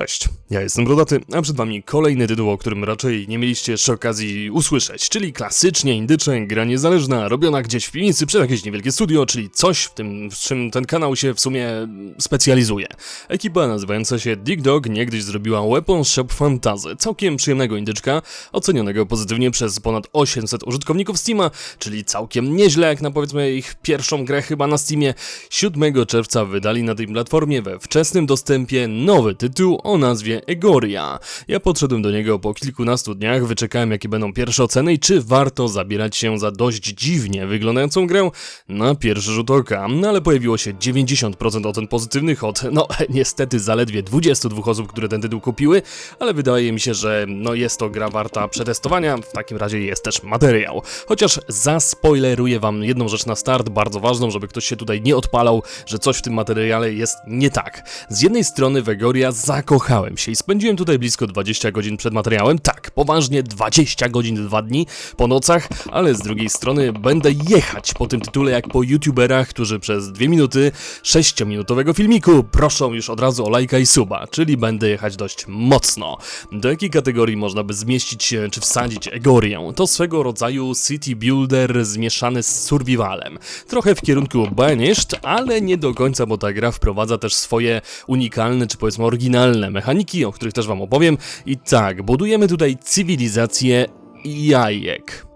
Cześć, ja jestem Brodaty, a przed wami kolejny tytuł, o którym raczej nie mieliście jeszcze okazji usłyszeć, czyli klasycznie indycze, gra niezależna, robiona gdzieś w piwnicy przez jakieś niewielkie studio, czyli coś w tym, w czym ten kanał się w sumie specjalizuje. Ekipa nazywająca się Dig Dog niegdyś zrobiła Weapon Shop Fantasy, całkiem przyjemnego indyczka, ocenionego pozytywnie przez ponad 800 użytkowników Steama, czyli całkiem nieźle jak na powiedzmy ich pierwszą grę chyba na Steamie. 7 czerwca wydali na tej platformie we wczesnym dostępie nowy tytuł o nazwie Egoria. Ja podszedłem do niego po kilkunastu dniach, wyczekałem jakie będą pierwsze oceny i czy warto zabierać się za dość dziwnie wyglądającą grę na pierwszy rzut oka. No ale pojawiło się 90% ocen pozytywnych od, no niestety zaledwie 22 osób, które ten tytuł kupiły, ale wydaje mi się, że no jest to gra warta przetestowania, w takim razie jest też materiał. Chociaż zaspoileruję wam jedną rzecz na start, bardzo ważną, żeby ktoś się tutaj nie odpalał, że coś w tym materiale jest nie tak. Z jednej strony w Egoria zakochałem się i spędziłem tutaj blisko 20 godzin przed materiałem, tak, poważnie 20 godzin dwa dni po nocach, ale z drugiej strony będę jechać po tym tytule jak po youtuberach, którzy przez 2 minuty 6-minutowego filmiku proszą już od razu o lajka i suba, czyli będę jechać dość mocno. Do jakiej kategorii można by zmieścić czy wsadzić Egorię? To swego rodzaju city builder zmieszany z survivalem. Trochę w kierunku Banished, ale nie do końca, bo ta gra wprowadza też swoje unikalne czy powiedzmy oryginalne mechaniki, o których też wam opowiem. I tak, budujemy tutaj cywilizację jajek.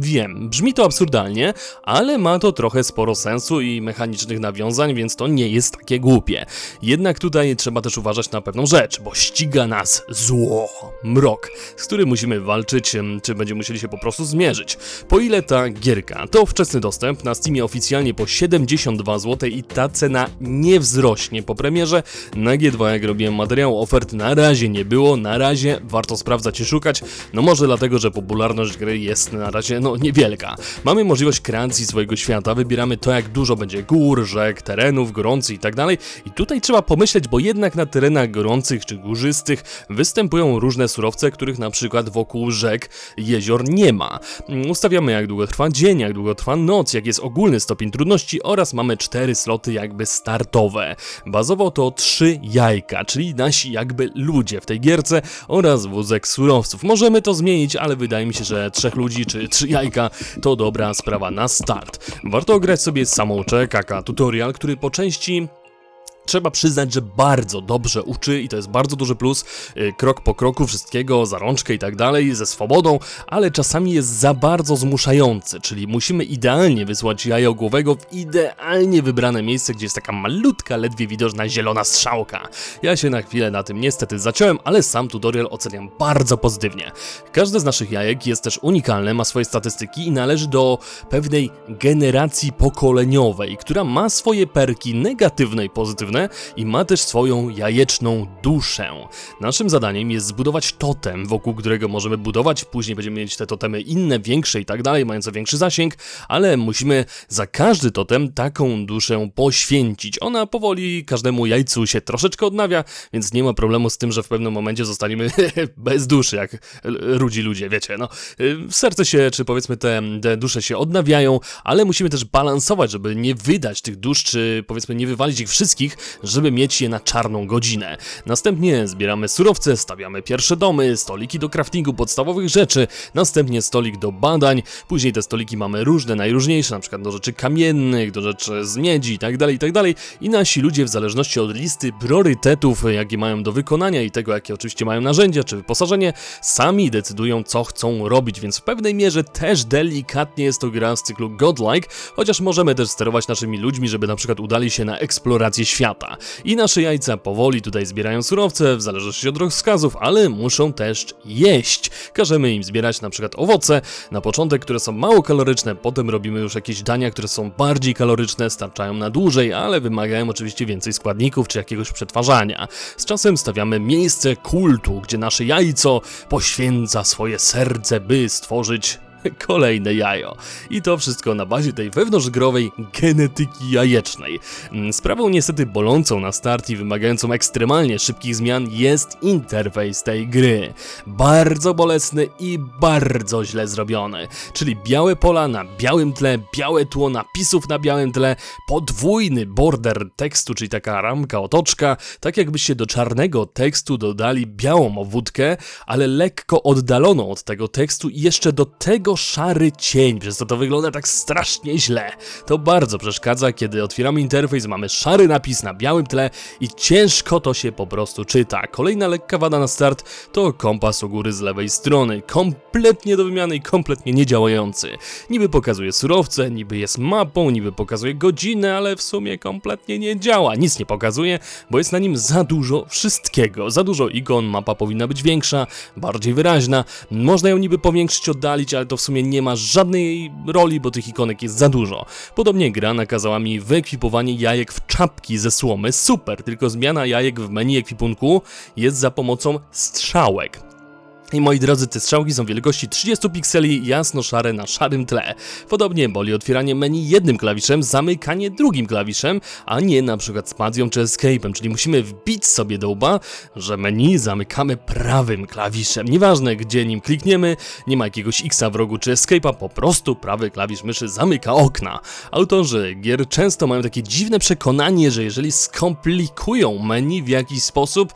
Wiem, brzmi to absurdalnie, ale ma to trochę sporo sensu i mechanicznych nawiązań, więc to nie jest takie głupie. Jednak tutaj trzeba też uważać na pewną rzecz, bo ściga nas zło, mrok, z którym musimy walczyć, czy będziemy musieli się po prostu zmierzyć. Po ile ta gierka to wczesny dostęp na Steamie oficjalnie po 72 zł i ta cena nie wzrośnie po premierze, na G2 jak robiłem materiał ofert na razie nie było, na razie warto sprawdzać i szukać, no może dlatego, że popularność gry jest na razie no niewielka. Mamy możliwość kreacji swojego świata, wybieramy to jak dużo będzie gór, rzek, terenów, gorących i tak. I tutaj trzeba pomyśleć, bo jednak na terenach gorących czy górzystych występują różne surowce, których na przykład wokół rzek, jezior nie ma. Mm, Ustawiamy jak długo trwa dzień, jak długo trwa noc, jak jest ogólny stopień trudności oraz mamy cztery sloty jakby startowe. Bazowo to trzy jajka, czyli nasi jakby ludzie w tej gierce oraz wózek surowców. Możemy to zmienić, ale wydaje mi się, że trzech ludzi czy trzy jajka to dobra sprawa na start. Warto ograć sobie samouczek, aka tutorial, który po części Trzeba przyznać, że bardzo dobrze uczy i to jest bardzo duży plus, y, krok po kroku wszystkiego, za rączkę i tak dalej, ze swobodą, ale czasami jest za bardzo zmuszający, czyli musimy idealnie wysłać jajogłowego w idealnie wybrane miejsce, gdzie jest taka malutka, ledwie widoczna zielona strzałka. Ja się na chwilę na tym niestety zaciąłem, ale sam tutorial oceniam bardzo pozytywnie. Każde z naszych jajek jest też unikalne, ma swoje statystyki i należy do pewnej generacji pokoleniowej, która ma swoje perki negatywne i pozytywne i ma też swoją jajeczną duszę. Naszym zadaniem jest zbudować totem, wokół którego możemy budować, później będziemy mieć te totemy inne, większe i tak dalej, mające większy zasięg, ale musimy za każdy totem taką duszę poświęcić. Ona powoli każdemu jajcu się troszeczkę odnawia, więc nie ma problemu z tym, że w pewnym momencie zostaniemy bez duszy, jak rudzi ludzie, wiecie, no. Serce się, czy powiedzmy te, te dusze się odnawiają, ale musimy też balansować, żeby nie wydać tych dusz, czy powiedzmy nie wywalić ich wszystkich, żeby mieć je na czarną godzinę. Następnie zbieramy surowce, stawiamy pierwsze domy, stoliki do craftingu podstawowych rzeczy, następnie stolik do badań, później te stoliki mamy różne, najróżniejsze, na przykład do rzeczy kamiennych, do rzeczy z miedzi i tak dalej, i tak. I nasi ludzie w zależności od listy priorytetów, jakie mają do wykonania i tego, jakie oczywiście mają narzędzia czy wyposażenie, sami decydują, co chcą robić, więc w pewnej mierze też delikatnie jest to gra z cyklu Godlike, chociaż możemy też sterować naszymi ludźmi, żeby na przykład udali się na eksplorację świata. I nasze jajca powoli tutaj zbierają surowce, w zależności od rozkazów, ale muszą też jeść. Każemy im zbierać na przykład owoce, na początek, które są mało kaloryczne, potem robimy już jakieś dania, które są bardziej kaloryczne, starczają na dłużej, ale wymagają oczywiście więcej składników czy jakiegoś przetwarzania. Z czasem stawiamy miejsce kultu, gdzie nasze jajco poświęca swoje serce, by stworzyć kolejne jajo. I to wszystko na bazie tej wewnątrzgrowej genetyki jajecznej. Mm, Sprawą niestety bolącą na start i wymagającą ekstremalnie szybkich zmian jest interfejs tej gry. Bardzo bolesny i bardzo źle zrobiony. Czyli białe pola na białym tle, białe tło napisów na białym tle, podwójny border tekstu, czyli taka ramka, otoczka, tak jakbyście do czarnego tekstu dodali białą obwódkę, ale lekko oddaloną od tego tekstu i jeszcze do tego szary cień, przez co to wygląda tak strasznie źle. To bardzo przeszkadza, kiedy otwieramy interfejs, mamy szary napis na białym tle i ciężko to się po prostu czyta. Kolejna lekka wada na start to kompas u góry z lewej strony, kompletnie do wymiany i kompletnie niedziałający. Niby pokazuje surowce, niby jest mapą, niby pokazuje godzinę, ale w sumie kompletnie nie działa. Nic nie pokazuje, bo jest na nim za dużo wszystkiego. Za dużo ikon, mapa powinna być większa, bardziej wyraźna. Można ją niby powiększyć, oddalić, ale to w sumie nie ma żadnej roli, bo tych ikonek jest za dużo. Podobnie gra nakazała mi wyekwipowanie jajek w czapki ze słomy. Super, tylko zmiana jajek w menu ekwipunku jest za pomocą strzałek. I moi drodzy, te strzałki są wielkości 30 pikseli, jasno-szare na szarym tle. Podobnie boli otwieranie menu jednym klawiszem, zamykanie drugim klawiszem, a nie na przykład spacją czy escape'em, czyli musimy wbić sobie do łba, że menu zamykamy prawym klawiszem. Nieważne gdzie nim klikniemy, nie ma jakiegoś X w rogu czy escape'a, po prostu prawy klawisz myszy zamyka okna. Autorzy gier często mają takie dziwne przekonanie, że jeżeli skomplikują menu w jakiś sposób,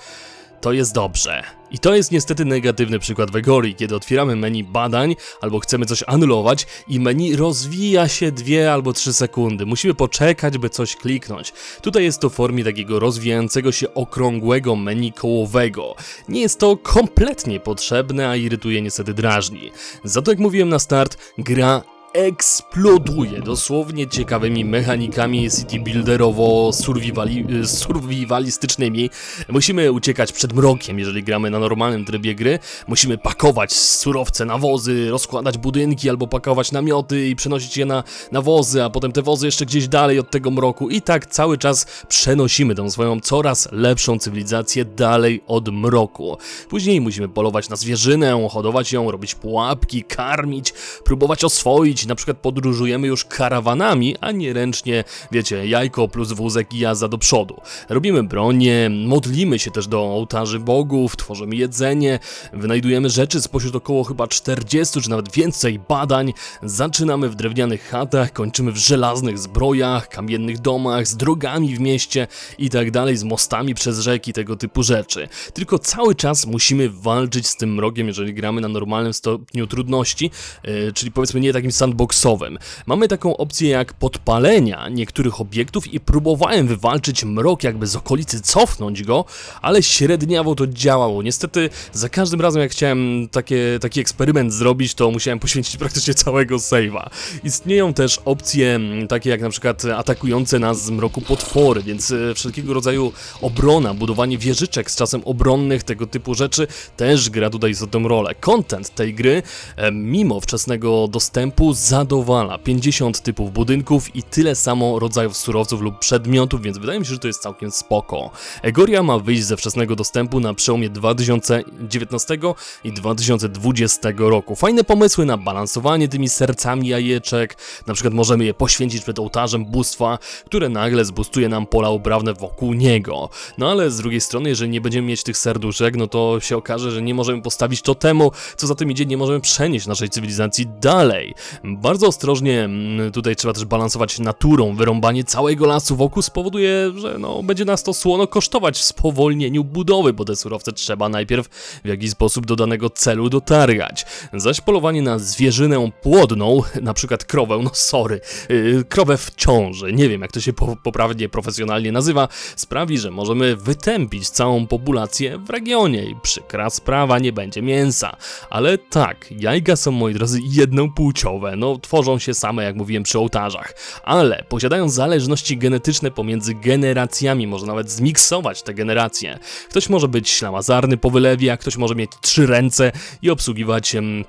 to jest dobrze. I to jest niestety negatywny przykład w Egorii, kiedy otwieramy menu badań albo chcemy coś anulować i menu rozwija się 2 albo 3 sekundy. Musimy poczekać, by coś kliknąć. Tutaj jest to w formie takiego rozwijającego się okrągłego menu kołowego. Nie jest to kompletnie potrzebne, a irytuje niestety drażni. Za to jak mówiłem na start, gra eksploduje dosłownie ciekawymi mechanikami city builderowo survivali, survivalistycznymi. Musimy uciekać przed mrokiem, jeżeli gramy na normalnym trybie gry. Musimy pakować surowce na wozy, rozkładać budynki albo pakować namioty i przenosić je na, na wozy, a potem te wozy jeszcze gdzieś dalej od tego mroku i tak cały czas przenosimy tą swoją coraz lepszą cywilizację dalej od mroku. Później musimy polować na zwierzynę, hodować ją, robić pułapki, karmić, próbować oswoić na przykład podróżujemy już karawanami, a nie ręcznie, wiecie, jajko plus wózek i jazda do przodu. Robimy bronię, modlimy się też do ołtarzy bogów, tworzymy jedzenie, wynajdujemy rzeczy spośród około chyba 40 czy nawet więcej badań, zaczynamy w drewnianych chatach, kończymy w żelaznych zbrojach, kamiennych domach, z drogami w mieście i tak dalej, z mostami przez rzeki, tego typu rzeczy. Tylko cały czas musimy walczyć z tym mrogiem, jeżeli gramy na normalnym stopniu trudności, yy, czyli powiedzmy nie takim sandboxowym. Mamy taką opcję jak podpalenia niektórych obiektów i próbowałem wywalczyć mrok, jakby z okolicy cofnąć go, ale średniawo to działało. Niestety za każdym razem jak chciałem takie, taki eksperyment zrobić, to musiałem poświęcić praktycznie całego save'a. Istnieją też opcje mm, takie jak na przykład atakujące nas z mroku potwory, więc e, wszelkiego rodzaju obrona, budowanie wieżyczek z czasem obronnych, tego typu rzeczy też gra tutaj istotną rolę. Content tej gry, e, mimo wczesnego dostępu, zadowala 50 typów budynków i tyle samo rodzajów surowców lub przedmiotów, więc wydaje mi się, że to jest całkiem spoko. Egoria ma wyjść ze wczesnego dostępu na przełomie 2019 i 2020 roku. Fajne pomysły na balansowanie tymi sercami jajeczek, na przykład możemy je poświęcić przed ołtarzem bóstwa, które nagle zbustuje nam pola uprawne wokół niego. No ale z drugiej strony, jeżeli nie będziemy mieć tych serduszek, no to się okaże, że nie możemy postawić totemu, co za tym idzie, nie możemy przenieść naszej cywilizacji dalej. Bardzo ostrożnie mm, tutaj trzeba też balansować naturą. Wyrąbanie całego lasu wokół spowoduje, że no, będzie nas to słono kosztować w spowolnieniu budowy, bo te surowce trzeba najpierw w jakiś sposób do danego celu dotargać. Zaś polowanie na zwierzynę płodną, na przykład krowę, no sorry, yy, krowę w ciąży, nie wiem jak to się po, poprawnie, profesjonalnie nazywa, sprawi, że możemy wytępić całą populację w regionie i przykra sprawa, nie będzie mięsa. Ale tak, jajka są, moi drodzy, jednopłciowe, no tworzą się same, jak mówiłem, przy ołtarzach, ale posiadają zależności genetyczne pomiędzy generacjami, można nawet zmiksować te generacje. Ktoś może być ślamazarny po wylewie, a ktoś może mieć trzy ręce i obsługiwać em,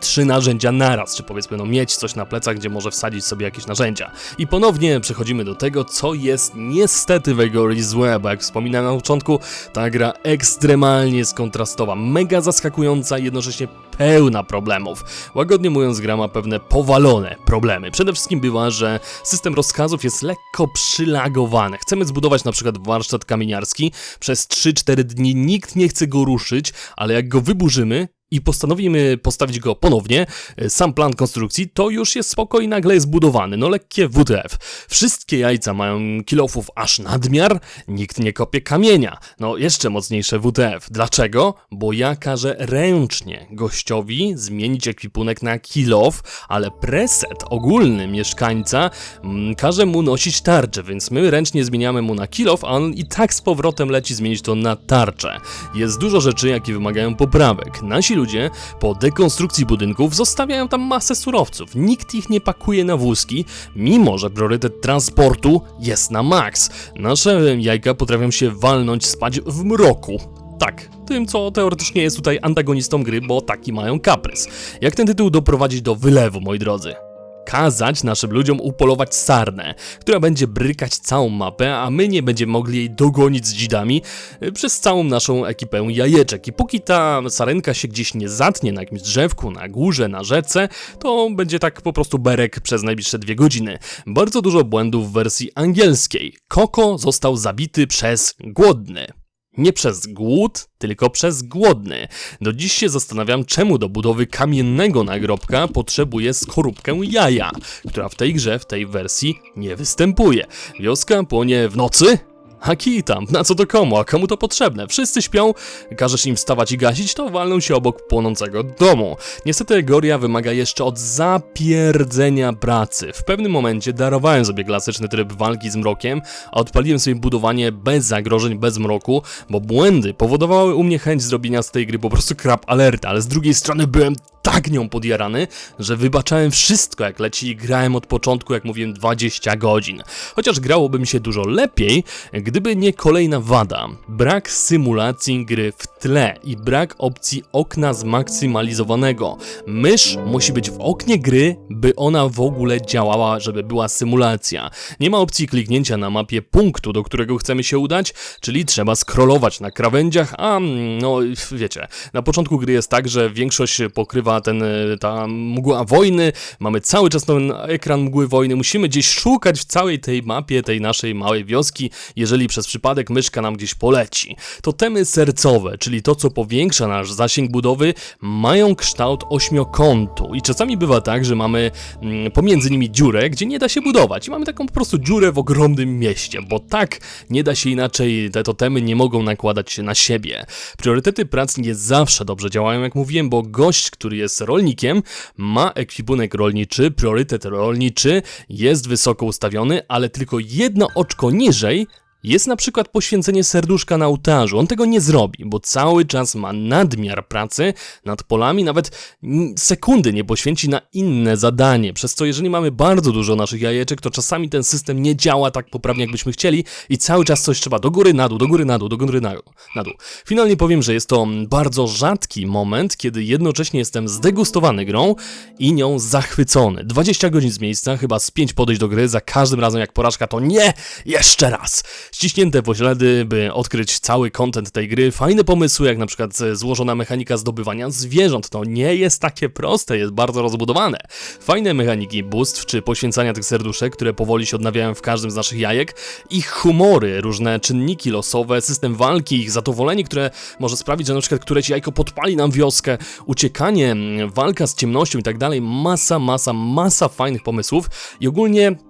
trzy narzędzia naraz, czy powiedzmy no mieć coś na plecach, gdzie może wsadzić sobie jakieś narzędzia. I ponownie przechodzimy do tego, co jest niestety w Egory złe, bo jak wspominałem na początku, ta gra ekstremalnie skontrastowa, mega zaskakująca jednocześnie pełna problemów. Łagodnie mówiąc, gra ma pewne powalone problemy. Przede wszystkim bywa, że system rozkazów jest lekko przylagowany. Chcemy zbudować na przykład warsztat kamieniarski, przez 3-4 dni nikt nie chce go ruszyć, ale jak go wyburzymy, i postanowimy postawić go ponownie, e, sam plan konstrukcji, to już jest spoko i nagle jest zbudowany. No lekkie WTF. Wszystkie jajca mają kilofów aż nadmiar, nikt nie kopie kamienia. No jeszcze mocniejsze WTF. Dlaczego? Bo ja każę ręcznie gościowi zmienić ekwipunek na kilof, ale preset ogólny mieszkańca mm, każe mu nosić tarczę, więc my ręcznie zmieniamy mu na kilof, a on i tak z powrotem leci zmienić to na tarczę. Jest dużo rzeczy, jakie wymagają poprawek. Nasi ludzie po dekonstrukcji budynków zostawiają tam masę surowców. Nikt ich nie pakuje na wózki, mimo że priorytet transportu jest na maks. Nasze jajka potrafią się walnąć spać w mroku. Tak, tym co teoretycznie jest tutaj antagonistą gry, bo taki mają kaprys. Jak ten tytuł doprowadzić do wylewu, moi drodzy? Kazać naszym ludziom upolować sarnę, która będzie brykać całą mapę, a my nie będziemy mogli jej dogonić z dzidami y, przez całą naszą ekipę jajeczek. I póki ta sarenka się gdzieś nie zatnie na jakimś drzewku, na górze, na rzece, to będzie tak po prostu berek przez najbliższe dwie godziny. Bardzo dużo błędów w wersji angielskiej. Koko został zabity przez głodny. Nie przez głód, tylko przez głodny. Do dziś się zastanawiam, czemu do budowy kamiennego nagrobka potrzebuje skorupkę jaja, która w tej grze, w tej wersji nie występuje. Wioska płonie w nocy, a kij tam, na co to komu, a komu to potrzebne? Wszyscy śpią, każesz im wstawać i gasić, to walną się obok płonącego domu. Niestety Goria wymaga jeszcze od zapierdzenia pracy. W pewnym momencie darowałem sobie klasyczny tryb walki z mrokiem, a odpaliłem sobie budowanie bez zagrożeń, bez mroku, bo błędy powodowały u mnie chęć zrobienia z tej gry po prostu krap alerta, ale z drugiej strony byłem tak nią podjarany, że wybaczałem wszystko jak leci i grałem od początku, jak mówiłem, 20 godzin. Chociaż grałoby mi się dużo lepiej, gdyby nie kolejna wada. Brak symulacji gry w tle i brak opcji okna zmaksymalizowanego. Mysz musi być w oknie gry, by ona w ogóle działała, żeby była symulacja. Nie ma opcji kliknięcia na mapie punktu, do którego chcemy się udać, czyli trzeba scrollować na krawędziach, a no wiecie, na początku gry jest tak, że większość pokrywa ten, ta mgła wojny, mamy cały czas ten ekran mgły wojny, musimy gdzieś szukać w całej tej mapie, tej naszej małej wioski, jeżeli przez przypadek myszka nam gdzieś poleci. To temy sercowe, czyli to, co powiększa nasz zasięg budowy, mają kształt ośmiokątu i czasami bywa tak, że mamy mm, pomiędzy nimi dziurę, gdzie nie da się budować i mamy taką po prostu dziurę w ogromnym mieście, bo tak nie da się inaczej, te totemy nie mogą nakładać się na siebie. Priorytety prac nie zawsze dobrze działają, jak mówiłem, bo gość, który jest rolnikiem, ma ekwipunek rolniczy, priorytet rolniczy, jest wysoko ustawiony, ale tylko jedno oczko niżej jest na przykład poświęcenie serduszka na ołtarzu. On tego nie zrobi, bo cały czas ma nadmiar pracy nad polami, nawet sekundy nie poświęci na inne zadanie. Przez co, jeżeli mamy bardzo dużo naszych jajeczek, to czasami ten system nie działa tak poprawnie, jakbyśmy chcieli, i cały czas coś trzeba do góry, na dół, do góry, na dół, do góry, na dół. Na dół. Finalnie powiem, że jest to bardzo rzadki moment, kiedy jednocześnie jestem zdegustowany grą i nią zachwycony. 20 godzin z miejsca, chyba z 5 podejść do gry, za każdym razem jak porażka to nie, jeszcze raz ściśnięte poślady, by odkryć cały kontent tej gry. Fajne pomysły, jak na przykład złożona mechanika zdobywania zwierząt. To nie jest takie proste, jest bardzo rozbudowane. Fajne mechaniki bóstw czy poświęcania tych serduszek, które powoli się odnawiają w każdym z naszych jajek. Ich humory, różne czynniki losowe, system walki, ich zadowolenie, które może sprawić, że na przykład któreś jajko podpali nam wioskę, uciekanie, walka z ciemnością i tak dalej. Masa, masa, masa fajnych pomysłów i ogólnie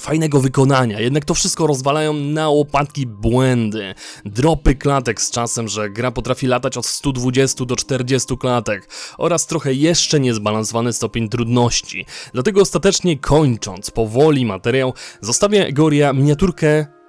fajnego wykonania, jednak to wszystko rozwalają na łopatki błędy. Dropy klatek z czasem, że gra potrafi latać od 120 do 40 klatek oraz trochę jeszcze niezbalansowany stopień trudności. Dlatego ostatecznie kończąc powoli materiał, zostawię Egoria miniaturkę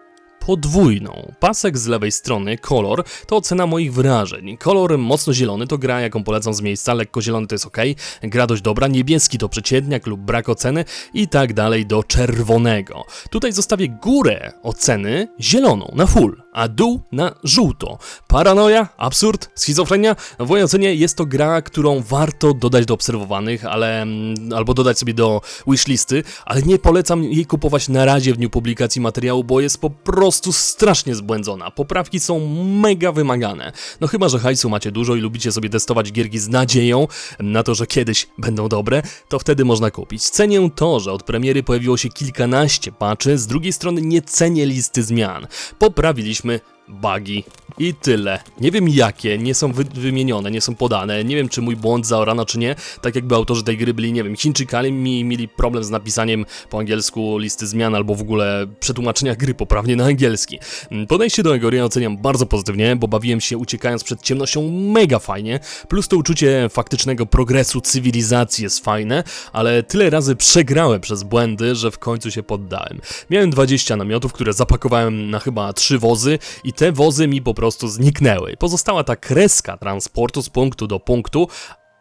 podwójną. Pasek z lewej strony, kolor, to ocena moich wrażeń. Kolor mocno zielony to gra, jaką polecam z miejsca, lekko zielony to jest ok, gra dość dobra, niebieski to przeciętniak lub brak oceny i tak dalej do czerwonego. Tutaj zostawię górę oceny zieloną, na full. A dół na żółto. Paranoja, absurd, schizofrenia? W mojej ocenie jest to gra, którą warto dodać do obserwowanych, ale mm, albo dodać sobie do wishlisty, ale nie polecam jej kupować na razie w dniu publikacji materiału, bo jest po prostu strasznie zbłędzona. Poprawki są mega wymagane. No chyba, że hajsu macie dużo i lubicie sobie testować gierki z nadzieją na to, że kiedyś będą dobre, to wtedy można kupić. Cenię to, że od premiery pojawiło się kilkanaście patchy, z drugiej strony nie cenię listy zmian. Poprawiliśmy byliśmy bugi i tyle. Nie wiem jakie, nie są wy wymienione, nie są podane, nie wiem czy mój błąd zaorano czy nie, tak jakby autorzy tej gry byli, nie wiem, Chińczykami mi mieli problem z napisaniem po angielsku listy zmian albo w ogóle przetłumaczenia gry poprawnie na angielski. Mm, Podejście do Egoria oceniam bardzo pozytywnie, bo bawiłem się uciekając przed ciemnością mega fajnie, plus to uczucie faktycznego progresu cywilizacji jest fajne, ale tyle razy przegrałem przez błędy, że w końcu się poddałem. Miałem 20 namiotów, które zapakowałem na chyba 3 wozy i te wozy mi po prostu zniknęły. Pozostała ta kreska transportu z punktu do punktu,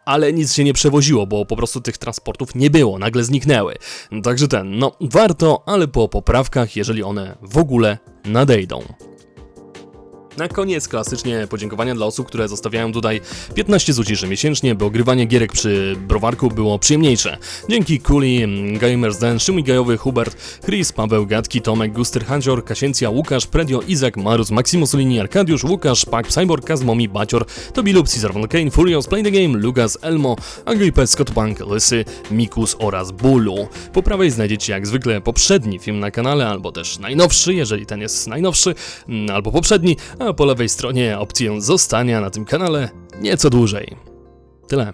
ale nic się nie przewoziło, bo po prostu tych transportów nie było, nagle zniknęły. Także ten, no warto, ale po poprawkach, jeżeli one w ogóle nadejdą. Na koniec klasycznie podziękowania dla osób, które zostawiają tutaj 15 zł miesięcznie, by ogrywanie gierek przy browarku było przyjemniejsze. Dzięki Kuli, Gamers Den, Szymi Gajowy, Hubert, Chris, Paweł, Gatki, Tomek, Guster, Handzior, Kasiencja, Łukasz, Predio, Izak, Marus, Maximus Solini, Arkadiusz, Łukasz, Pak, Cyborg, Kazmomi, Bacior, Tobi Lub, Cesar Von Kane, Furious, Play the Game, Lugas, Elmo, Agripet, Scott Bank, Lysy, Mikus oraz Bulu. Po prawej znajdziecie jak zwykle poprzedni film na kanale, albo też najnowszy, jeżeli ten jest najnowszy, mm, albo poprzedni, a po lewej stronie opcję zostania na tym kanale nieco dłużej. Tyle.